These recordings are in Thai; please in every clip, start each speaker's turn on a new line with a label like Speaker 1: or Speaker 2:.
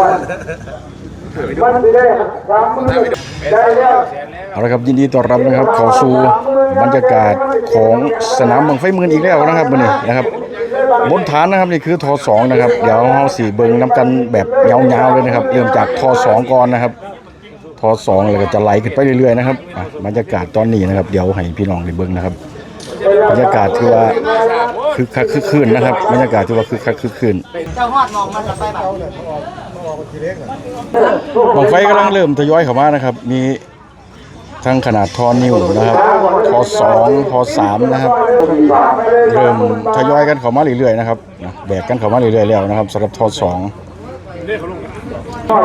Speaker 1: มันสิได้สามมือได้แล้ว
Speaker 2: เอาละครับยินดีต้อนรับนะครับเข้าสู่บรรยากาศของสนามเมืองไฟหมืนอีกแล้วนะครับมื้อนี้นะครับบนฐานนะครับนี่คือทอสองนะครับเดี๋ยวเฮาสิเบิ่งน้ำกันแบบยาวๆเลยนะครับ เริ่มจากทอสองก่อนนะครับทอสองแล้วก็จะไหลขึ้นไปเรื่อยๆนะครับอะบรรยากาศตอนนี้นะครับ เดี๋ยวให้พี่น้องได้เบิ่งนะครับบรรยากาศถือว่าคึกคักคึกคืนนะครับบรรยากาศถือว่าคึกคักคึกคืน
Speaker 3: เจ้าฮอดมองมันละไปแบบ
Speaker 2: บังไฟกำลังเริ่มทยอยเข้ามานะครับ มีทั้งขนาดทอนิ้วนะครับทอสองทอสามนะครับ เริ่มทยอยกันเข้ามาเรื่อยๆนะครับแบกกันเข้ามาเรื่อยๆแล้วนะครับสำหรับทอสอง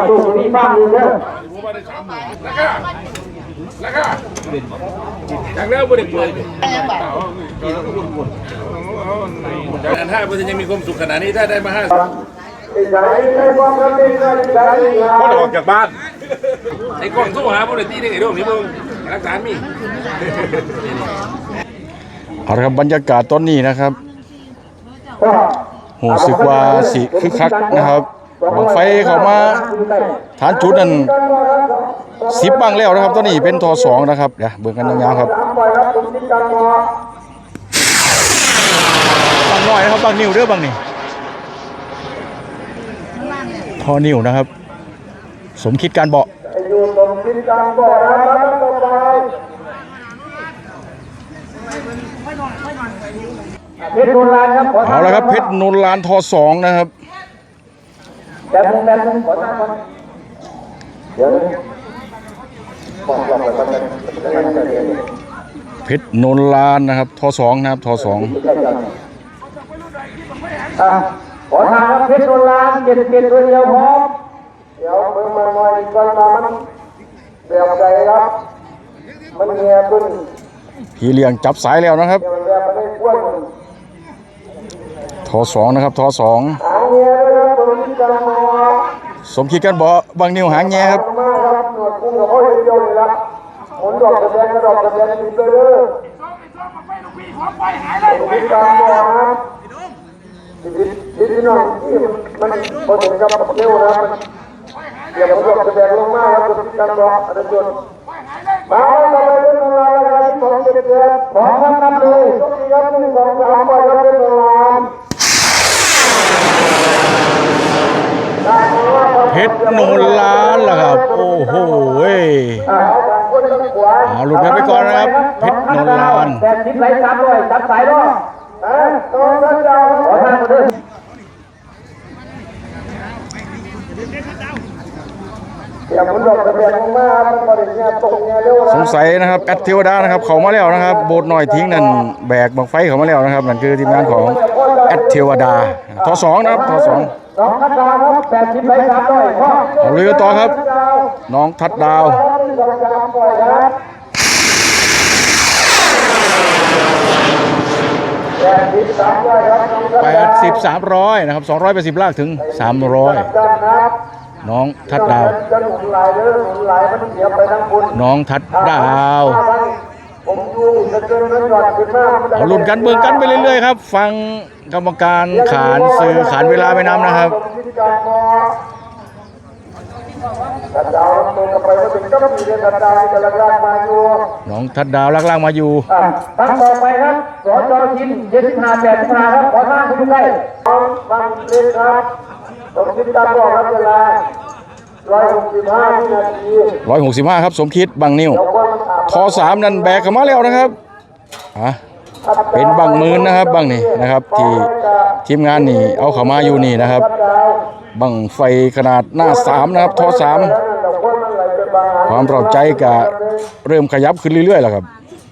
Speaker 1: ตู้นี้บ้างนึงเด้อ
Speaker 4: จากแล้วบ่ได้เปิด
Speaker 3: ยังแบบ
Speaker 4: อันถ้ามันมีความสุขขนาดนี้ถ้าได้มาห้า
Speaker 1: ไอ้ใจในความรักในใจใจ
Speaker 4: ก็ออกจากบ้านไอ้กล้องสู้หาบ่ได้ตีได้ไงเรื่องนี้มึงหลักฐานมี
Speaker 2: เอาละครับบรรยากาศตอนนี้นะครับหูสึกว่าสิคึกคักนะครับบังไฟเข้ามาฐานจุดนั้นสิบบังแล้วนะครับตอนนี้เป็นทอสองนะครับเดี๋ยวเบิ่งกันยาวๆครับ
Speaker 1: ปล่อยครับผมติดการมอ
Speaker 2: บังน้อยนะครับบังนิ้วเด้อบังนี่ ทอนิ้วนะครับ สมคิดการเบาะ
Speaker 1: อยู่ตรงติดการบ่อนะครับต่อไปเพชรโบราณครับขอ
Speaker 2: เอาละครับเพชรนนลานทอสองนะครับ
Speaker 1: แต่ผมแบบผมขอทานก่อนเดี๋ยวบอกบอกไปก่อนเลยจะได้ไม่เสีย
Speaker 2: เพชรนนลานนะครับทอสองนะครับทอสอง
Speaker 1: อะ ขอทานครับเพชรโบราณเจ็ดเจ็ดตัวเดียวพร้อมเดี๋ยวเพิ่งมาหน่อยก่อนมามันแบบใจครับมันเงียบขึ้น
Speaker 2: พี่เลี้ยงจับสายแล้วนะครับ
Speaker 1: เดี๋ยวมันแบบไม่ได้กวน
Speaker 2: ทอสองนะครับทอสอง
Speaker 1: หางเงียบเลยครับตรงนี้กำลังมา
Speaker 2: สมคิดการเบาะบางนิ้วหางแง่ครับ
Speaker 1: ดกุ้งกับพ่อเดียวเลยละหมุนดอกกระเด็นกระดอกกระเด็นติดเลยเด้อตรงนี้กำลังมาครับดิดิดิดิน้องที่มันพอถึงกับเร็วนะมันเดี๋ยวมันดอกกระเด็นลงมาครับตรงนี้กำลังรออันนั้นจนมาแล้วไปเรื่องอะไรอะไรของเด็กๆขอคำนำเลยตรงนี้ครับหนึ่งสองสามไปครับเป็นโรงงาน
Speaker 2: เพชรนนล้านล่ะครับ โอ้โหเอาหลุดกันไปก่อนนะครับ เพชรนนล้าน
Speaker 1: แปดสิบไหลสามร้อยตัดสายด้วย เอ้ยตรงนั้นดาขอทางมาด้วย
Speaker 2: สงสัยนะครับแอดเทวดานะครับเขามาแล้วนะครับ โบสถ์หน่อยทิ้งนั่นแบกบังไฟเขามาแล้วนะครับนั่นคือทีมงานของแอดเทวดาทอสองนะครับทอสอง
Speaker 1: สองพันดาวครับแปดสิบไหลสามร้อย
Speaker 2: เอาเลยต่อครับ น้องทัดดาว
Speaker 1: สองสามปล่อยครับ แปดสิบสามร้อยนะครับน้อง
Speaker 2: 80 300นะครับลากถึง300
Speaker 1: ครับ
Speaker 2: น้องทัดดาว
Speaker 1: น้อง
Speaker 2: ทัดดาว
Speaker 1: เอาก
Speaker 2: เอาลุ้นกันเบิ่งกันไปเรื่อยๆครับ ฟังกรรมการขานสื่อขานเวลาไปน้ำนะครับ
Speaker 1: ดดาวลงไปว่าถึงก็มีเรื่องตัดดาวจะละลายมาอยู่
Speaker 2: น้องทัดดาวลักล่างมาอยู่
Speaker 1: อะตั้งต่อไปครับสอจอชินเจ็ดสิบห้าแปดสิบห้าครับขอท่านคุณได้ฟังเล่นครับต้องคิดตามบอกครับเวลาร้อยหกสิบห้าวินาที
Speaker 2: 165ครับ สมคิดบังนิ้ว
Speaker 1: เดี๋ยวคนอาบ
Speaker 2: ทอสามนั่นแบกเข้ามาแล้วนะครับอะเป็นบังหมืนนะครับบังนี่นะครับ ที่ทีมงานนี่เอาเข้ามาอยู่นี่นะครับ บังไฟขนาดหน้าสามนะครับทอสามความเราใจกะเริ่มขยับขึ้นเรื่อยๆแล้วครับ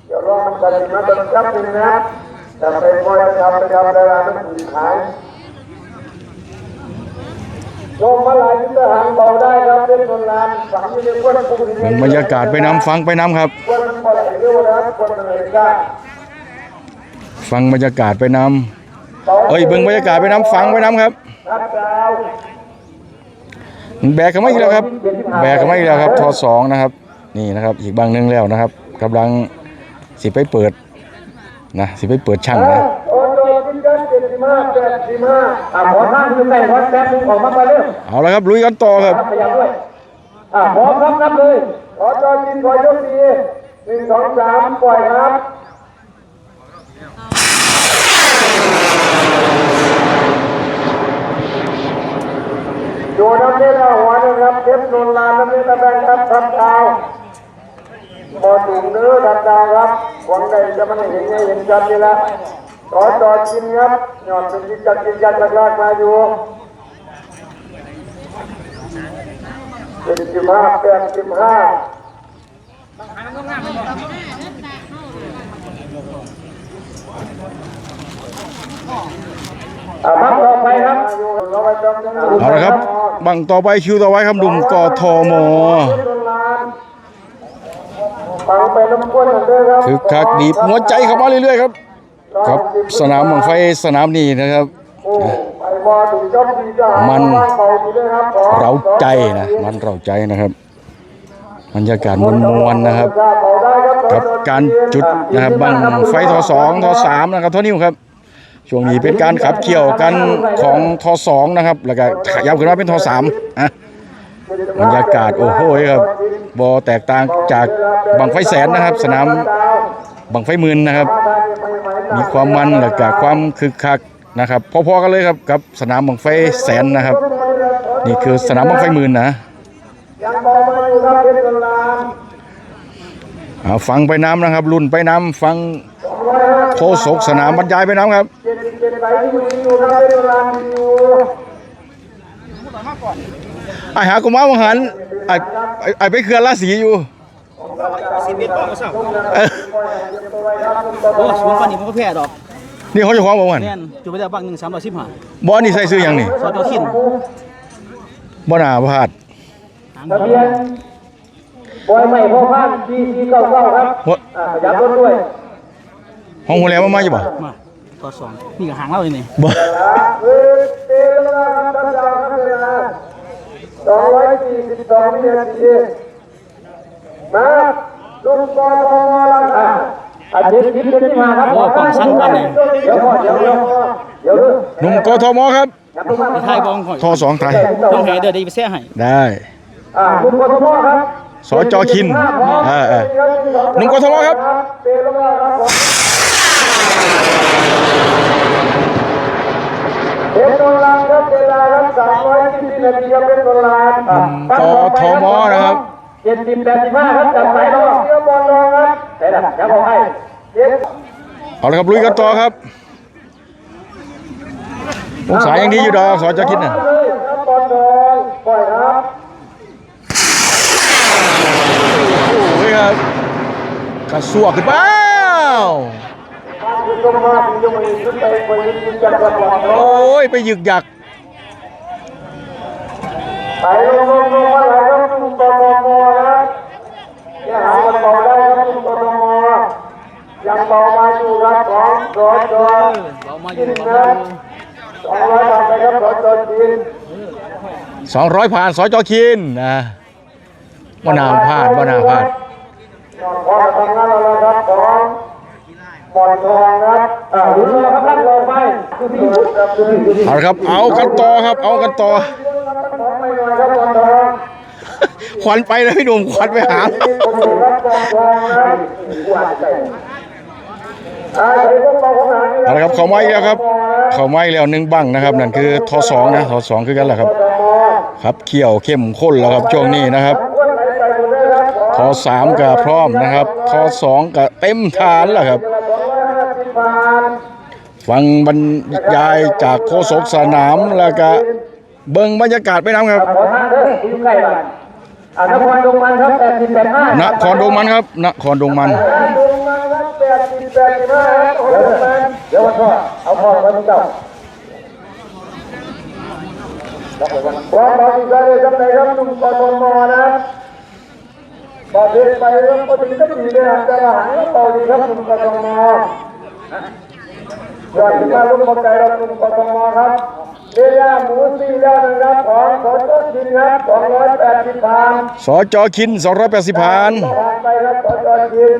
Speaker 1: เดี๋ยวรอมันกันนะเป็นจับเป็นนะแต่ไปปล่อยทำไปทำเวลามันถูกขายโยมมาหลายยุทธหังเบาได้ครับเป็นคนงานฝังอยู่ในก้นภูมิ
Speaker 2: เบิ่งบรรยากาศไปนำฟังไปนำครับ
Speaker 1: ก้นมันบ่ไหลเร็วนะครับก้นมันไหลช้า
Speaker 2: ฟังบรรยากาศไปนำเอ้ยเบิ่งบรรยากาศไปนำฟังไปนำครับ
Speaker 1: ทัดดาว
Speaker 2: แบกเข้ามาอีกแล้วครับ แบกเข้ามาอีกแล้วครับทอสองนะครับ นี่นะครับอีกบางหนึงแล้วนะครับกำลังสิไปเปิดนะสิไปเปิดช่างนะ
Speaker 1: โอ้โหกินกันเจ็ดสิบห้าห้าแปดสิบห้าอ่าขอท่านอยู่ใกล้ขอแป๊บนึงออกมาไปเร็ว
Speaker 2: เอาละครับลุยกันต่อครับ
Speaker 1: ขยับด้วยอ่าพร้อมครับนับเลยขอจอจินขอยกดีหนึ่งสองสามปล่อยครับ ดูน้ำเลี้ยหัวนะครับเทปนนลานน้ำเลี้ยตะแบงครับทำดาบอถุงเนื้อทำดาวครับหวังใดจะมันเห็นไงเห็นจัดนี่ละขอจอจินครับหยอดเป็นจิตจัดจิตจัดลากมาอยู่เจ็ดสิบห้าแปดสิบห้าอ่าพักต่อไปครับ
Speaker 2: เอาละครับบังต่อไปคิวต่อไปครับดุมกทม
Speaker 1: ฟังไปน้ำก้นกันด้วยครับ
Speaker 2: คึกคักดีบหัวใจเข้ามาเรื่อยๆครับ ครับสนามบังไฟสนามนี้นะครับ
Speaker 1: โอ้ไปบอถึงจบดีจ้า
Speaker 2: มัน
Speaker 1: เบาอยู่ด้วยครับขอ
Speaker 2: เราใจนะ มันเราใจนะครับบรรยากาศมวลๆนะครับ
Speaker 1: เบาได้ครับ
Speaker 2: กับการจุดนะครับบังไฟทอสองทอสามนะครับทอนิ้วครับ ช่วงนี้เป็นการขับเขี่ยวกันของทอสองนะครับ แล้วก็ขยับขึ้นมาเป็นทอสามอะบรรยากาศโอ้โหครับบอแตกต่างจากบังไฟแสนนะครับ สนามบังไฟมื่นนะครับ มีความมันและก็ความคึกคักนะครับพอๆกันเลยครับกับสนามบังไฟแสนนะครับ นี่คือสนามบังไฟมื่นนะฟังไปน้ำนะครับ รุ่นไปน้ำฟัง โคศกสนามบรรยายไปน้ำครับ
Speaker 1: เจ็ดสิบเจ็ดไหลอยู่อยู่ครับเพชรบุรีอยู่
Speaker 2: ไอ้หากุมารวังหันไอ้ไอ้ไอ้ไปเคลื่อนราศีอยู่
Speaker 3: สิบเอ็ดป้องก็เศร้า
Speaker 2: เอ้ย
Speaker 3: โอ้สูงกว่านี้มันก็แพ้ดอก
Speaker 2: นี่เขาจะคว้าบ่วัน
Speaker 3: แน่นจุดไปได้บังหนึ่งสามร้อยสิบห้า
Speaker 2: บ่นี่ใส่ซื้อหยังนี่
Speaker 3: ซอสเจ้าขิน
Speaker 2: บ่น่าพลาด
Speaker 3: หาง
Speaker 1: ทะเบียนบอยใหม่พ่อพันปีสี่เก้าเก้าครับ
Speaker 2: บ่
Speaker 1: อ่าขยับรถด้วย
Speaker 2: ห้องหัวแหลมมามาอยู่บ่
Speaker 3: มาต่อสองนี่กับหางเราเลยนี่
Speaker 2: บ่
Speaker 1: เออเตลลาครับท่านดาวครับเวลาสองร้อยสี่สิบสองวินาทีมาลุงปอทองลังอะอาทิตย์ที่ที่มาครับ
Speaker 3: โอ้กล่องสั้นกันเนี่ย
Speaker 1: เดี๋ยวก่อนเดี๋ยวเดี๋ยวเดี๋ยว
Speaker 2: หนุ่มกทมครับ
Speaker 3: ไปไทยบองข่อย
Speaker 2: ทอสองไทย
Speaker 3: ต้องให้เดินได้ไปแซ่ให้
Speaker 2: ได้
Speaker 1: อ่าลุงกทมครับ
Speaker 2: สจคินเออเออหนุ่มกทมครับ
Speaker 1: เตลลาครับผมเป็นโนลานครับเวลาครับสามร้อยสิบนาทีครับเป็นโนลานอะ
Speaker 2: กทมนะครับ
Speaker 1: เจ็ดสิบแปดสิบห้าครับจับสายรอบเชื่อบอลรองครับแต่ละยังบอกให้เจ็ด
Speaker 2: เอาละครับลุยกันต่อครับสงสายยังดีอยู่ดอกสจคินน่ะ
Speaker 1: เลยครับบอลรองปล่อยครับ
Speaker 2: โอ้ยครับกระสวกขึ้นเป้า
Speaker 1: คุณต้องมาถึงยังไม่ขึ้นไปไปยืนจัดระหว่าง
Speaker 2: โอ้ย ไปยึกยัก
Speaker 1: ไปลงลงลงมาแล้วครับคุณตมมนะอย่าหามันเบาได้ครับคุณตมยังเบามาอยู่ครับของสอจอ
Speaker 3: เรามาอ
Speaker 1: กิ
Speaker 3: ยู่
Speaker 1: น
Speaker 3: เรา
Speaker 1: นะ
Speaker 3: มาอยู่
Speaker 1: สองร้อยบาทนะครับสอจอกิน
Speaker 2: สองร้อยผ่านสจคินนะบ่นาพลาดบ่นาพลาด
Speaker 1: พอทำงานแล้วครับของ บอลทองครับอ่าดูนะครับท่านลงไปดูที่ครับดูที่ดูที่
Speaker 2: เอาละครับ เอากันต่อครับ เอากันต่อ
Speaker 1: ของไม่น้อยครับบอลทอง
Speaker 2: ควันไปเลยพี่หนุ่มควันไปหา
Speaker 1: ผมเห็นครับบอลทองนะหวานใจอ่าเดี๋ยวต้องบอกของหางนี่
Speaker 2: เอาละครับเขาไม้แล้วครับ เขาไม้แล้วหนึ่งบังนะครับ นั่นคือทอสองนะทอสองคือกันแหละครับ ครับเขี่ยวเข้มข้นแล้วครับช่วงนี้นะครับ
Speaker 1: คนไหนไปหมดเลยครับ
Speaker 2: ทอสามก็พร้อมนะครับทอสองก็เต็มฐานแล้วครับ ฟังบรรยายจากโฆษกสนามแล้วก็เบิ่งบรรยากาศไปน้ำครับ
Speaker 1: ขอทานเด้ออยู่ใกล้บ้านอ่านครดงมันครับแปดสิบแปดห้าน
Speaker 2: ครดงมันครับนครดงมัน
Speaker 1: ดงมันครับแปดสิบแปดสิบห้าครับเดี๋ยวมันเดี๋ยวมันพ่อเอาพ่อมาที่เจ้าความบริสุทธิ์เลยครับในครับนุ่มกทมนะบอกเดินไปเรื่องปกติก็ดีเลยนะแต่ละหางเบาดีครับนุ่มกทม ยอดขึ้นมาลุกมาไกลเรานุ่มกทมครับเรียหมูสี่ย่างนะครับของขอต้นดินครับสองร้อยแปดสิบพัน
Speaker 2: สจคิน280ผ่าน
Speaker 1: ผ่านไปครับขอต้นดิน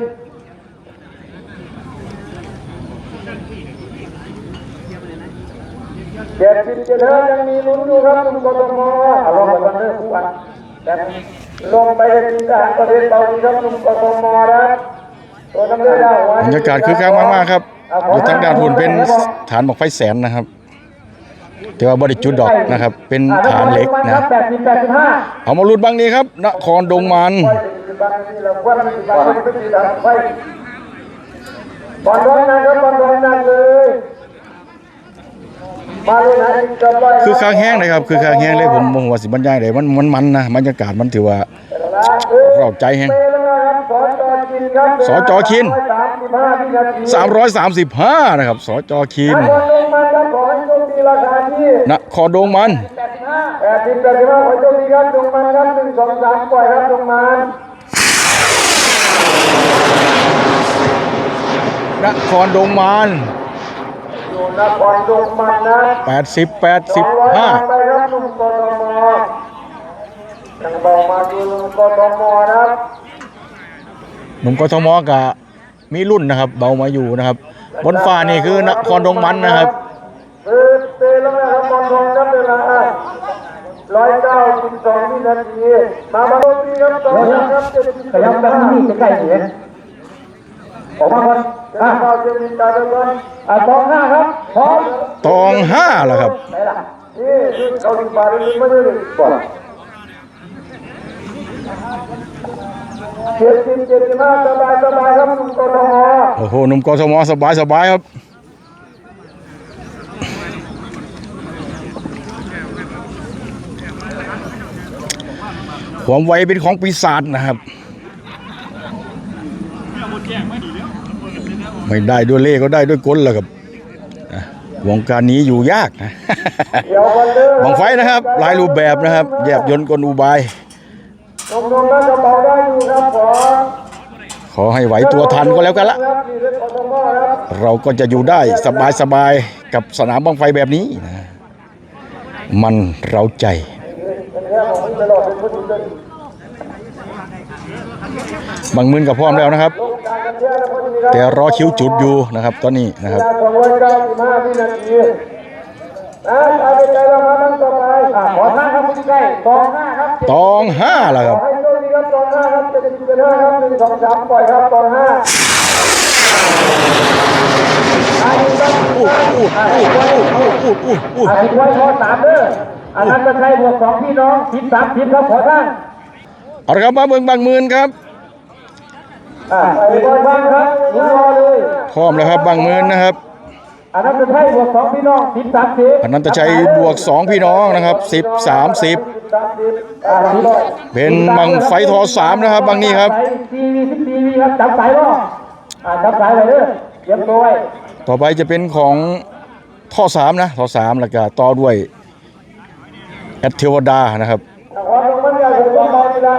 Speaker 1: เจ็ดสิบเจ็ดห้ายังมีลุ้นอยู่ครับคุณกทมเอาลงไปกันเรื่องทุกวันแต่ลงไปเป็นทหารประเทศเกาหลีครับคุณกทมนะตัวน้ำเลือดเอาไว้
Speaker 2: บรรยากาศคือคักมากๆครับ อยู่ทางด้านหุ่นเป็นฐานบอกไฟแสนนะครับแต่ว่าบริจุดดอกนะครับ เป็นฐานเหล็กนะเอามาลุ้นบางนี้ครับนครดงมัน
Speaker 1: บอลร้อนนะครับบอลร้อนนั่นเลยมาเลยนะจะไล่
Speaker 2: คือคางแห้งนะครับ คือคางแห้งเลยผมผมว่าสิบรรยายเลยมันมันมันนะบรรยากาศมันถือว่า เราใจแห้งสจคิน335นะครับ สจคิน
Speaker 1: บอลลงมาครับขอให้โชคดีราคาที่
Speaker 2: นครดงมัน
Speaker 1: แปดสิบแปดสิบห้าขอให้โชคดีครับลงมาครับหนึ่งสองสามปล่อยครับลงมาน
Speaker 2: ครดงมัน
Speaker 1: อยู่นครลงมันนะ
Speaker 2: 80
Speaker 1: ไปครับ
Speaker 2: 85
Speaker 1: ลุงก ทมยังบอกมาดูลุงกทมนะครับ
Speaker 2: หนุ่มกทมกับมีรุ่นนะครับ เบามาอยู่นะครับ บนฟ้านี่คือนครดงมันนะครับ
Speaker 1: เออเตะแล้วนะครับบอลทองครับเวลาร้อยเก้าสิบสองวินาทีมาบอลทีครับสองครับเจ็ดสิบ
Speaker 5: ขยับแบบนี้จะใกล้เสียออกมาก่อน
Speaker 1: เก้าเจ็ดสิบตาเดียวกัน
Speaker 5: อะสองห้าครับพร้อม
Speaker 2: ตองห้าแล้วครับ
Speaker 5: ไหนล่ะ
Speaker 1: นี่คือเขาดีบาร์นี่ไม่ได้เลยก่อน เจ็ดสิบเจ็ดสิบห้าสบายสบายครับลุงกทม
Speaker 2: โอ้โหหนุ่มกทมสบายสบายครับความไวเป็นของปีศาจนะครับ ไม่ได้ด้วยเล่ห์ก็ได้ด้วยกลแล้วครับอะวงการนี้อยู่ยากนะ
Speaker 1: เดี๋ยววันเดิม
Speaker 2: บังไฟนะครับหลายรูปแบบนะครับ แยบยนต์กลอุบาย
Speaker 1: นมนมน่าจะเบาได้อยู่ครับขอ
Speaker 2: ขอให้ไหวตัวทันก็แล้วกันละ
Speaker 1: ครับนี่เรื่องกทมครับ
Speaker 2: เราก็จะอยู่ได้สบายสบายๆกับสนามบังไฟแบบนี้นะมันเราใจ
Speaker 1: เป็นแค่ของที่ตลอดเป็นคนดีเลย
Speaker 2: บางมืนกับพร้อมแล้วนะครับ
Speaker 1: ลงการกันแค่แล้วคนดีครับ
Speaker 2: แต่รอคิวจุดอยู่นะครับ ตอนนี้นะครับ
Speaker 1: เวลาสองร้อยเก้าสิบห้าวินาทีนะเอาไปใจเรามาตั้งต่อไปอะขอทานครับคุณใกล้สองห้าครับ
Speaker 2: ตองห้าแล้วครับ
Speaker 1: ขอให้โชคดีครับสองห้าครับเจ็ดสิบเจ็ดห้าครับหนึ่งสองสามปล่อยครับสองห้าอายุครับ
Speaker 2: อู้อู้อู้อู้อู้อู้อู้
Speaker 5: อะสิบไว้พอสามเด้ออันนั้นจะใช้บวกสองพี่น้องสิบสามสิบครับขอท่าน
Speaker 2: เอาละครับมาเบิ่งบางมืนครับ
Speaker 5: อะ
Speaker 1: ไปบอลบ้างครับหมุนรอเลย
Speaker 2: พร้อมแล้วครับบางมืนนะครับ
Speaker 5: อันนั้นจะใช้บวกสองพี่น้องสิบสามสิบ
Speaker 2: อนันตชัยบวกสองพี่น้องนะครับสิบสามสิบ
Speaker 1: สามสิบ
Speaker 5: อะสิบ
Speaker 2: เป็นบังไฟทอสามนะครับบางนี้ครับ
Speaker 5: สายสี่วีสิบสี่วีครับจับสายบ่อะจับสายเลยเด้อเตรียมตัวไว้
Speaker 2: ต่อไปจะเป็นของท่อสามนะท่อสามแล้วก็ต่อด้วยแอดเทวดานะครับ
Speaker 1: ความลงมันใหญ่ผมก็มองนี่ละ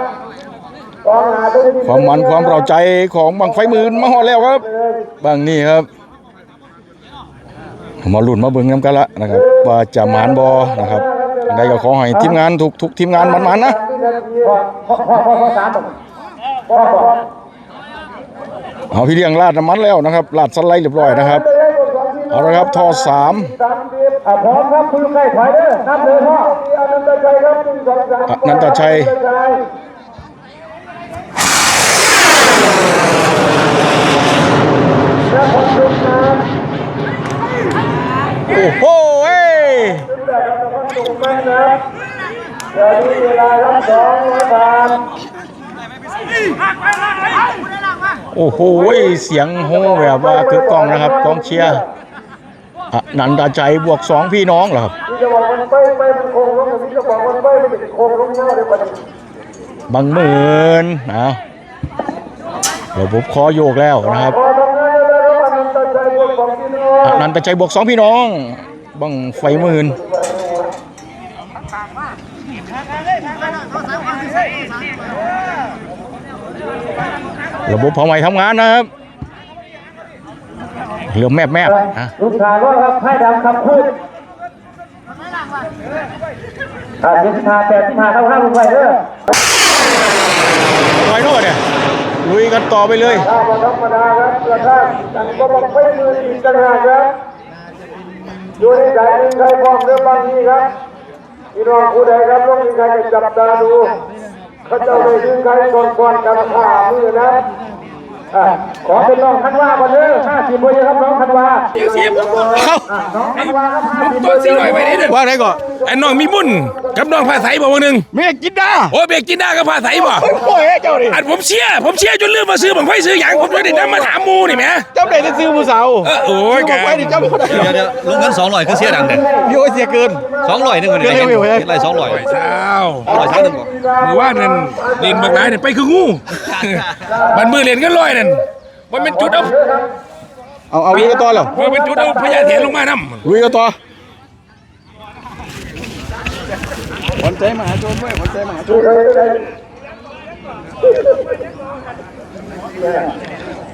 Speaker 1: กองหาตัวที่
Speaker 2: ความมันความเราใจของบังไฟหมื่นมาฮอดแล้วครับบางนี่ครับ มาลุ่นมาเบิ่งน้ำกันละนะครับว่าจะหมานบอนะครับยังไงก็ขอให้ทีมงานทุกทุกทีมงานมันๆนะ
Speaker 1: วินาที
Speaker 5: พอพอพอพอพอสามบ่พอพอ
Speaker 2: เอาพี่เลี้ยงลาดน้ำมันแล้วนะครับลาดสไลด์เรียบร้อยนะครับเอาละครับท่อสาม
Speaker 5: พร้อมครับคุณใกล้ถอยเด้อนับเลยพ่อ
Speaker 1: นันตชัยครับนั
Speaker 2: นตชัย
Speaker 1: และคนทุกน้
Speaker 2: โอ้โหเอ้ยำ
Speaker 1: ซึ่งแต่เราต้องลงมันนะเดี๋ยวนี้เวลารับสอง ร้อยบาท
Speaker 2: โอ้โหเสียงโฮแบบว่าคือกองนะครับกองเชียร์นันตใจบวกสองพี่น้องเหรอครับ
Speaker 1: บังเป็นโค้งลงหมัน
Speaker 2: บางหมื่นเอาเดี๋ยวผมขอโยกแล้วนะครับ
Speaker 1: น้องอ
Speaker 2: นันตใจบวกสองพี่น้อง บังไฟหมื่นระบบเผาไหม้ทำงานนะครับเหลือแมบแมบๆนะ
Speaker 5: ลูกชายว่าครับไพ่ดำคำพูดอะเจ็ดสิบห้าแปดสิบห้าเท่าห้าลงไปเด้อ
Speaker 2: ลอยโน่เนี่ย ลุยกันต่อไปเลย
Speaker 1: ธรรมดาครับกระทั่งกันก็บอกไปมืออีกต่างหากครับอยู่ในใจนึงใครพร้อมเรื่องบางทีครับพี่น้องผู้ใดครับต้องมีใครจับตาดูเขาจะไปยืนใครก่อนก่อนกันข่ามือนะ ขอเป็นน้องคันว่าก่อนเด้อห้าสิบเปอร์เซ็นต์ครับน้องคันว่า
Speaker 4: เดี๋ยวเสียผม
Speaker 2: เอ้า
Speaker 1: น้องคันว่าครับห้าสิบเป
Speaker 4: ตั
Speaker 1: อ
Speaker 4: ว
Speaker 1: ร์เซ็
Speaker 4: สี่
Speaker 1: นต์
Speaker 4: ร้อยไปนี่เด้อ
Speaker 2: ว่าไรก่อน
Speaker 4: ไอ้น้องมีบุญกับน้องผ้าใสบ่วันหนึ่ง
Speaker 2: เมฆกินดา
Speaker 4: โอ้เบรกกินได้กับผ้าใสบ่
Speaker 2: โอ้ยเจ้าดิ
Speaker 4: อันผมเชียร์ผมเชียร์จนลืมมาซื้อบังไฟซื้อหยังผมเลยได้มาถามหมูนี่แหม
Speaker 2: เจ้าไหนจะซื้อผู้สาว
Speaker 4: เออโอ้ย
Speaker 2: ซื้อมาไว้ดิเจ้าไม่ได้
Speaker 6: เดี๋ยวเดี๋ยวลงเงินสองร้อยคือเสียดังเด้
Speaker 2: พี่โอ้ยเสียเกิน
Speaker 6: สองร้อยหนึ่งวันนี้
Speaker 2: เดี๋ยวเดี๋ยวเดี๋ยว
Speaker 6: เห็นไรสองร้อย
Speaker 4: ไปเช้า
Speaker 6: ร้อยสามหนึ่งก่อน
Speaker 4: มือว่านั่นเรียนบักหลายนั่นไปคืองูมันมือเรียนกันลอยนั่น มันเป็นจุดเอา
Speaker 2: เอาเอาลุยกันต่อแล้ว
Speaker 4: มันเป็นจุดเอาพญาเถนลงมานํ
Speaker 2: ลุยกันต่อหวันใจมหาชนเว้ยหวันใจมหาชน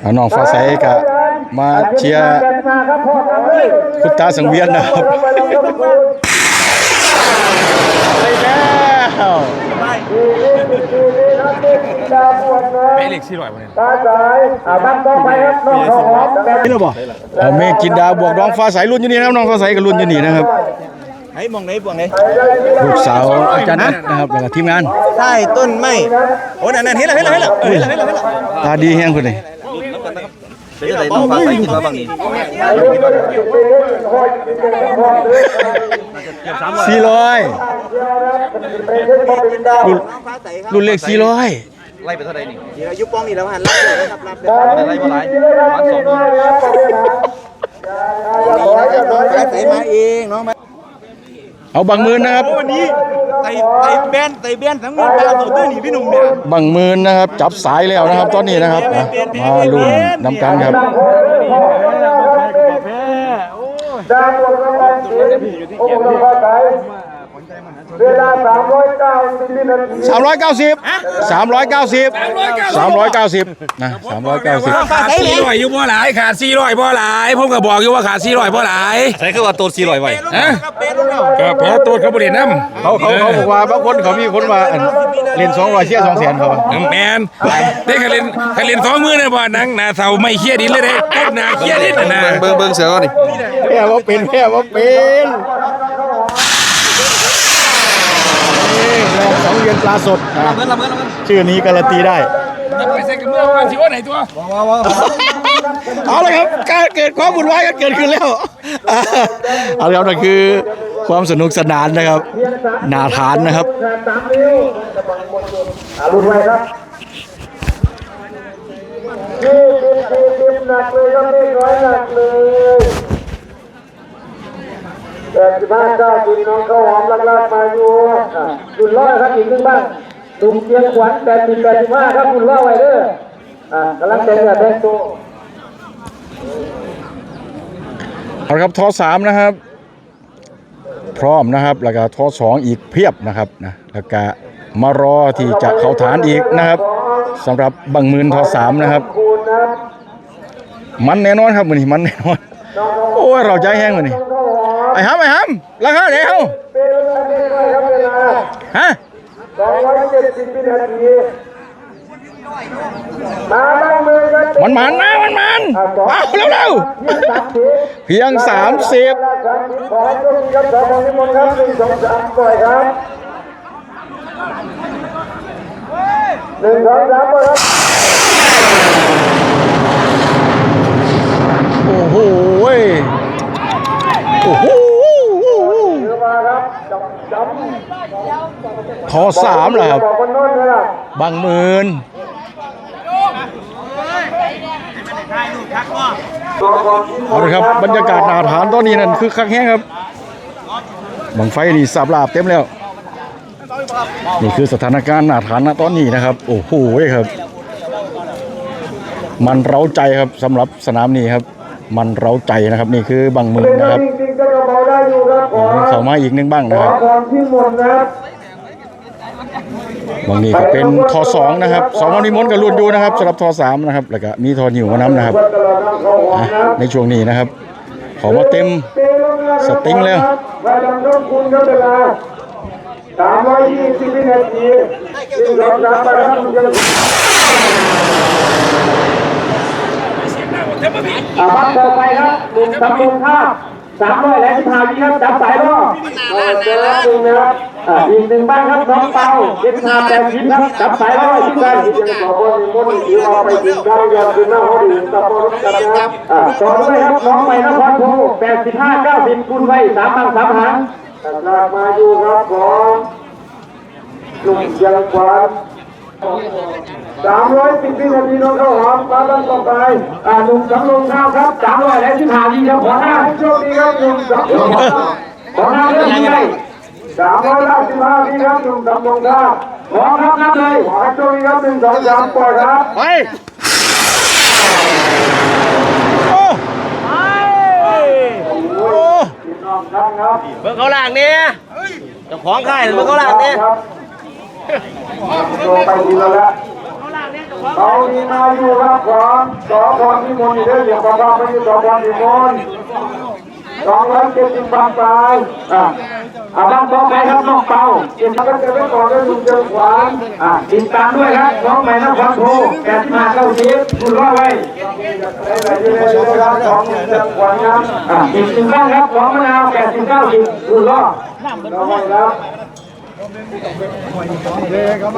Speaker 2: เอาน้องฟ้าใสกะมาเชียร์
Speaker 1: มาครับพ่อครับเฮ้ย
Speaker 2: คุณตาสังเวียนนะครับไปแล้ว
Speaker 4: ไปเล็กสี่ร้อยวันนี้
Speaker 1: ตาสายอ่าบ้านต่อไปครับน้องข้าวหอมแบบ
Speaker 2: นี่เราบอกเอาเมฆกินดาบวกน้องฟ้าใสรุ่นอยู่นี่นะครับน้องฟ้าใสกับรุ่นอยู่นี่นะครับ
Speaker 6: ไอ้มองไหนมองไหน
Speaker 2: ลูกสาวอาจารย์นัทนะครับแล้วก็ทีมงาน
Speaker 6: ใต้ต้นไม้โอ้นั่นนั่นเห็นแล้วเห็นแล้วเห็นแล้วเห็นแล้วเห็นแล้วเห็นแล้ว
Speaker 2: ตาดีแห้งคนนี้
Speaker 6: เดี๋ยวอะไรน้องฟ้าใสกินมาบางนี้
Speaker 2: สี่ร้อยรุ่นรุ่นเลขสี่ร้อย
Speaker 6: ไล่ไปเท่าไหร่นี่
Speaker 1: ยุปองนี่แล้วหันรับเลยครับรับเลย
Speaker 6: ไล่มาหลายวันสองหมื่น
Speaker 1: น้องใส่มาเองน้องมา
Speaker 2: เอาบางหมื่นนะครับ
Speaker 6: วันนี้ ไต่ไต่แบนไต่แบนทั้งเงินปลาตัวตื้อนี่พี่หนุ่มเนี่ย
Speaker 2: บางหมื่นนะครับ จับสายแล้วนะครับ ตอนนี้นะครับอะมาลุ้นน้ำกันครับ
Speaker 1: ดาวดวงกำลังเสียโอ้โหน้องฟ้าใสเวลาสามร้อยเก้า สิบวินาที
Speaker 2: สามร้อยเก้าสิบสามร้อยเก้าสิบสามร้อยเก้าสิบนะสามร้อยเก้าสิบ
Speaker 4: ขาดสี่ร้อยอยู่บ่หลายขาดสี่ร้อยบ่หลายผมก็บอกอยู่ว่าขาดสี่ร้อยบ่หลาย
Speaker 6: ใช่คือว่าตัวสี่ร้อยไว้
Speaker 4: ฮะก็แพ้ตัวเขาบริเวณน้ำ
Speaker 2: เขาเขาเขาบอกว่าบางคนเขามีคนว่าอันเล่นสองร้อยเชี่ยสองแสนเขาว่า
Speaker 4: แมนเด็กเขาเล่นเขาเล่นสองมือนะบ่หนังหน้าเสาไม่เครียดดินเลยเด้กดหน้าเครียดดินนะ
Speaker 6: เบิ่งเบิ่งเสือก่อนนี่
Speaker 2: แพ้ว่าเป็นแพ้ว่าเป็นนี่ลองสังเวียน ปลาสดนะ
Speaker 6: เงินละเงินละเงิน
Speaker 2: ชื่อนี้การันตีได้
Speaker 4: ไปใส่กับเมื่อวันสิว่าไหนตัว
Speaker 2: เอาละครับการเกิดความวุ่นวายกันเกิดขึ้นแล้วเอาละครับนั่นคือความสนุกสนานนะครับนาทานนะครับ
Speaker 1: สามนิ้วอารุณไว้ครับยี่สิบสี่สิบหนักเลยครับไม่น้อยหนักเลยแปดสิบห้าเก้าสิบน้องข้าวหอมลักๆมาอยู่อะดุนร้อยครับอีกหนึ่งบ้างดุมเชียงขวัญแปดสิบแปดสิบห้าครับดุนร้อไว้เด้ออ่ากำลังแต่งเนื้อแต่งตัว
Speaker 2: เอาละครับทอสามนะครับ พร้อมนะครับแล้วก็ทอสองอีกเพียบนะครับนะแล้วก็มารอที่จะเข้าฐานอีกนะครับสำหรับบังมืนทอสามนะครับ
Speaker 1: คูณนะครับ
Speaker 2: มันแน่นอนครับมือนี้มันแน่นอนโอ้ยเราใจแห้งมือนี้ ไอ้ฮัมไอ้ฮัมราคาเดี๋ยว
Speaker 1: เป็นเวลาไม่น้อยครับเวลา
Speaker 2: ฮะ
Speaker 1: สองร้อยเจ็ดสิบวินาทีมาบ้างมือกัน
Speaker 2: มันมันนะมันมันเอาเร็วเร็ว
Speaker 1: เพียงสามสิบ
Speaker 2: ๆเพียง
Speaker 1: สามสิบขอให้ทุกท่านครับสองนิมนต์ครับหนึ่งสองสามปล่อยครับหนึ่งสองสามปล่อยครับ
Speaker 2: โอ้โหย โอ้โห
Speaker 1: เรือมาครับจับจับ
Speaker 2: ทอสามเหรอครับ
Speaker 1: บอกคนโน้นเลยล่ะ
Speaker 2: บางหมื่นเอาละครับบรรยากาศหนาฐานตอนนี้นั่นคือคักแห้งครับบังไฟนี่สับลาบเต็มแล้ว นี่คือสถานการณ์หนาฐานณตอนนี้นะครับ โอ้โหครับ มันเร้าใจครับสำหรับสนามนี้ครับ มันเร้าใจนะครับ นี่คือบางมื่น
Speaker 1: เป็น
Speaker 2: นะครับ
Speaker 1: จริงๆก็กระเป๋าได้อยู่ครับขอ
Speaker 2: เข้ามาอีกหนึงบ้าง
Speaker 1: ข
Speaker 2: นะ
Speaker 1: อ
Speaker 2: ครับ
Speaker 1: ความที่หมดนะครับ
Speaker 2: บางนี้ก็เป็นทอสองนะครับสองวันนิมนต์กับรุ่นอยู่นะครับสำหรับทอสามนะครับแล้วก็มีทอหิวมาน้ำนะครับ
Speaker 1: วัดตลาดน้ำเขาหอม
Speaker 2: อะ
Speaker 1: นะครับ
Speaker 2: ในช่วงนี้นะครับ ขอมาเต็มสติ๊งแล้ว
Speaker 1: ไปลำต้องคุณครับเวลาสามร้อยยี่สิบวินาทีหนึ่งสองสามไปครับคุณจะอ่าบัตรต่อไปครับหนึ่งตำบลท่า
Speaker 5: สามร้อยและสิบห้าวิครับจับสายล่อ
Speaker 1: เจอแล้วหนึ่งนะครับ
Speaker 5: อีกหนึ่งบ้างครับน้องเปาเจ็ดห้าแปดสิบครับจับสายล่อที่กัน
Speaker 1: ที่ยังบอกว่ามีมดถือมาไปกินข้ายามคืนหน้าเขาดื่มตะโกนกันนะครับ
Speaker 5: ต่อด้วยครับน้องใหม่นครภูแปดสิบห้าเก้าสิบคูณไว้สามบังสามหางก
Speaker 1: ลากมาอยู่ครับของหนุ่มยังขวาน สามร้อยสิบวินาทีน้องข้าวหอมมาตั้งต่อไป
Speaker 5: อ่าหนุ่มสำรองข้าวครับสามร้อยและสิบห้าวิครับขอหน้า
Speaker 1: โชคดีครับหนุ่มสาม
Speaker 5: ขอหน้าเรื่องนี้เลย
Speaker 1: สามร้อยห้าสิบห้าวิครับหนุ่มสามลงท่าว
Speaker 5: ขอครับนับเลย
Speaker 1: ขอให้โชคดีครับหนึ่งสองสามปล่อยครับ
Speaker 6: ไปเบิ่งเขาหลังเนี่ยเจ้าของค่ายเบิ่งเขาหลังเนี่ย
Speaker 1: ตัวไปดีแล้วละ เขามีมาอยู่ครับของสอพรพิมลอยู่ด้วยเดี๋ยวบอกว่าไม่ใช่สอพรพิมลสองร้อยเจ็ดสิบบาทไป
Speaker 5: อ่าอ่าบ้างต่อไปครับน้องเปา
Speaker 1: เก็บมันก็จะไม่ก่อนด้วยลุงเจียวขวาน
Speaker 5: อ่าติดตามด้วยครับน้องใหม่นครภูแปดสิบห้าเก้าสิบคุณรอไว้
Speaker 1: ได้ไหนจะได้เลยครับของลุงเจียวขวานครับ
Speaker 5: อ่าอีกหนึ่งบ้างครับของมะนาวแปดสิบเก้าสิบคุณรอ
Speaker 1: เราให้ครับ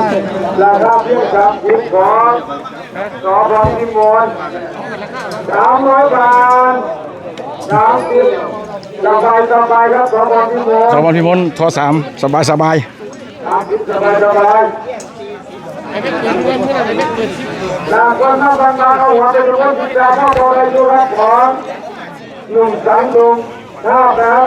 Speaker 1: ราคาเพียงสามสิบของสอพรพิมลสามร้อยบาทสามสิบสบายสบายครับสอพรพิมล
Speaker 2: สวัสดีมนทอสามสบายสบาย
Speaker 1: สามสิบสบายสบายลาคนมาบางนาเอาหัวไปดูว่าจิจเข้าตัวอะไรอยู่ครับของหนุ่มสังลุงท่าครับหนุ่มสังท่าบาทเดียวผู้เดียวครับที่ดีเลยครับไปเลยก่อนครับของหนุ่มเจ้าครับ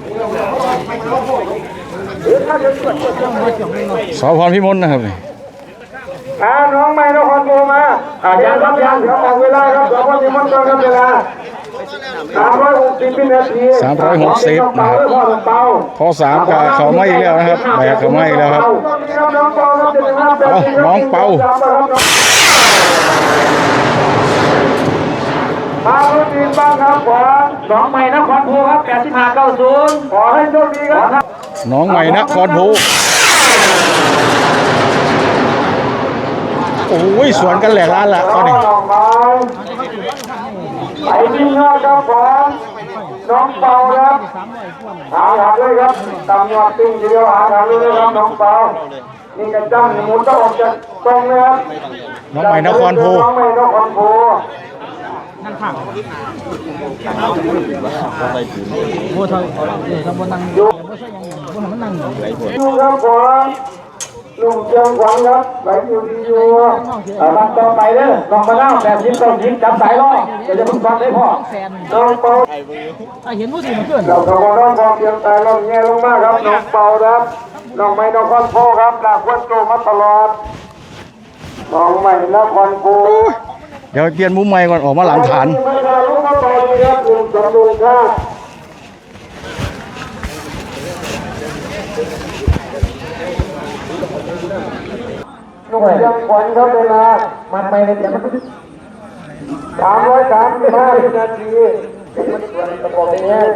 Speaker 1: ๆนี่ไหมน้อนขาวบางๆขึ้นใหญ่สามร้อยสี่สิบพันไปครับขวานสองคนที่มน
Speaker 6: นี่บ่
Speaker 1: สองร้อยพันไปครับตุ้มยังขวาน
Speaker 2: สอพรพิมลนะครับนี่
Speaker 1: อ่าน้องใหม่นครโทรมาอ่ายังครับยังเดี๋ยวออกเวลาครับสองคนที่มันก่อนครับเวลาสามร้อยหกสิบวินาที
Speaker 2: สามร้อยหกสิบนะครับ
Speaker 1: พ่อ
Speaker 2: สามกับเขาไม่อีกแล้วนะครับแบกเขาไม่แล้วครับ
Speaker 1: น้องเปาครับเจ็ดสิบห้าแปดสิบ
Speaker 2: เอาน้องเปา
Speaker 1: มาลุ้นดีบ้างครับขวาน
Speaker 5: สองใหม่นครภูครับแปดสิบห้าเก้าศูนย์
Speaker 1: ขอให้โชคดีครับ
Speaker 2: น้องใหม่นครภูโอ้ยสวนกันแหลกล้านละตอนนี้
Speaker 1: ดอกไม้ไปที่ยอดครับผมน้องเปาครับหาหาเลยครับตำยอดติ้งทีเดียวหาหาเลยครับน้องเปานี่กระจ้างหมุนต้องออกจากตรงนะครับ
Speaker 2: น้องใหม่นครภู
Speaker 1: น้องใหม่นครภู
Speaker 3: โอ้เท่าเดี๋ยวทำบนนั่ง
Speaker 1: อยู่
Speaker 3: บ่ใช่ยังบ่ให้มันนั่งอยู่
Speaker 1: อยู่ครับผมลุงเชียงขวัญครับไหลอยู่ดีอยู่
Speaker 5: อ่าบ้างต่อไปเด้อน้องมะนาวแปดสิบเก้าสิบจับสายล่อเดี๋ยวจะพึ่งฟังได้พ่อ
Speaker 3: แฟน
Speaker 1: น้องเปา
Speaker 3: อะเห็นผู้สิมาเกิน
Speaker 1: เราขบวนน้องพอเพียงแต่เราแง่ลงมากครับน้องเปาครับน้องไม่นครโพครับหลักวัดโตมาตลอดน้องใหม่นครโพ
Speaker 2: เดี๋ยวเปลี่ยนมุมใหม่ก่อนออกมาหลังฐาน
Speaker 1: ไม่ได้ลูกมาต่อเลยครับลุงสำลุงค่ะลูกยังขวัญครับเวลา
Speaker 5: มันไม่ได้เดี๋ยวมัน
Speaker 1: สามร้อยสามสิบห้านาทีมันสวนกระบอกเอง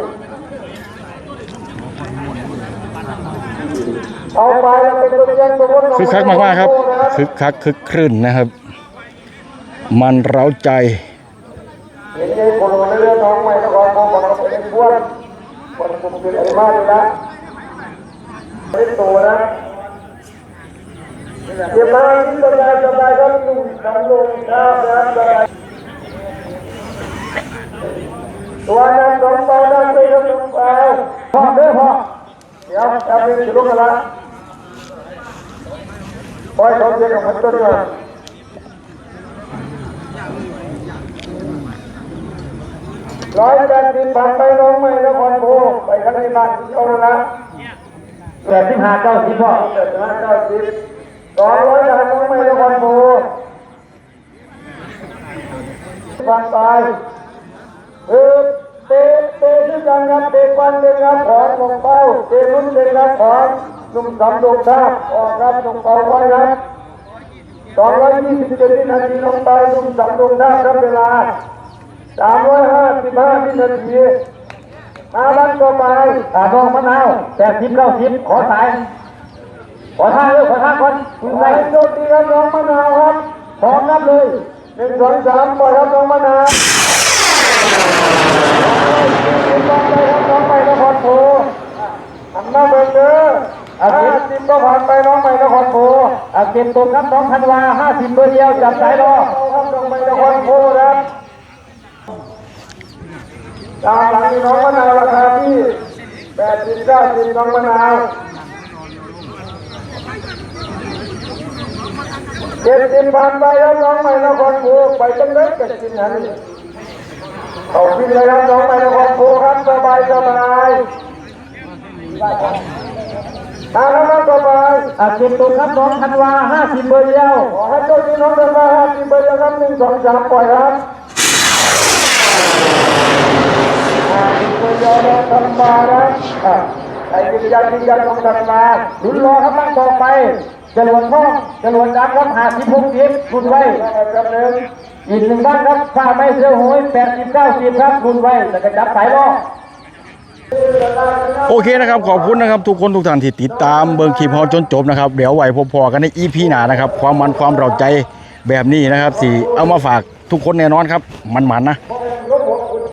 Speaker 1: เอาไปแล้วเป็นตัวเย็นตัว
Speaker 2: คึกคักมากๆครับคึกคักคึกครื่นนะครับ มันเร้าใจ
Speaker 1: เห็นไอ้คนมันเรื่องน้องใหม่ก็ขอบอกว่าเราเป็นบ้วนคนผมเป็นไอ้มาอยู่แล้วไม่ได้โตนะเดี๋ยวมาที่สบายสบายก็ลุงทำลงท่านะสบายตัวนั้นสองเบานั้นไปกับสองเบาพ่อเด้อพ่อเดี๋ยวจะไปจุดกันละปล่อยเขาเจอกับมันตัวนี้ ร้อยแปดสิบผ่านไปน้องใหม่นครโพไปข้างในบ้านเอาละ
Speaker 5: แปดสิบห้าเก้าสิบพ่อ
Speaker 1: เจ็ดห้าเก้าสิบสองร้อยผ่านน้องใหม่นครโพผ่านไปเออเตะเตะด้วยกันครับเตะฟันเป็นครับของลงเป้าเตะลุ้นเป็นครับของหนุ่มสำดงท่าออกครับลงเป้าไว้ครับสองร้อยยี่สิบเจ็ดวินาทีลงไปหนุ่มสำดงท่าครับเวลา สามร้อยห้าสิบห้าวินาทีอาบันต่อไป
Speaker 5: อ่าน้องมะนาวแปดสิบเก้าสิบขอสาย ขอท่าเลยขอท่าก่อนคุณ
Speaker 1: ไป
Speaker 5: ไป
Speaker 1: โชคดีครับน้องมะนาวครับพร้อมนับเลยหนึ่งสองสามปล่อยครับน้องมะนาวน้องไปครับน้องไปนครโพหันมาเบิ่งเด้อห้าสิบก็ผ่านไปน้องไปนครโพ
Speaker 5: อ่าเก็บตกครับน้องธันวาห้าสิบเบอร์เดียวจับสายรอ
Speaker 1: ครับน้องไปนครโพครับ ตามหลังน้องมะนาวราคาที่แปดสิบเก้าสิบน้องมะนาวเจ็ดสิบผ่านไปแล้วน้องไปนครโพไปจังเลยเจ็ดสิบหันเอาขึ้นเลยครับน้องไปนครโพครับสบายสบายทาครับสบาย
Speaker 5: อ่าเก็บตกครับน้องธันวาห้าสิบเบอร์เดียว
Speaker 1: ขอให้โชคดีน้องสบายครับทีมเบอร์เดียวครับหนึ่งสองสามปล่อยครับ อ่าทีมเบอร์เดียวน้องธันมานะไอ้ยืนยันยืนยันน้องธันมา
Speaker 5: ลุ้นรอครับตั้งต่อไปจรวดทองจรวดดำครับหาสิบหกสิบคุณไว้อีกหนึ่งบ้านครับฝ้าไม่เสื้อโหยแปดสิบเก้าสิบครับคุณไว้แต่ก็จับสายรอ
Speaker 2: โอเคนะครับ ขอบคุณนะครับ ทุกคนทุกท่านที่ติดตามเบิ่งคลิปเฮาจนจบนะครับ เดี๋ยวไหวพบพอกันใน EP หนานะครับ ความมันความเราใจแบบนี้นะครับสิเอามาฝากทุกคนแน่นอนครับ มันๆนะ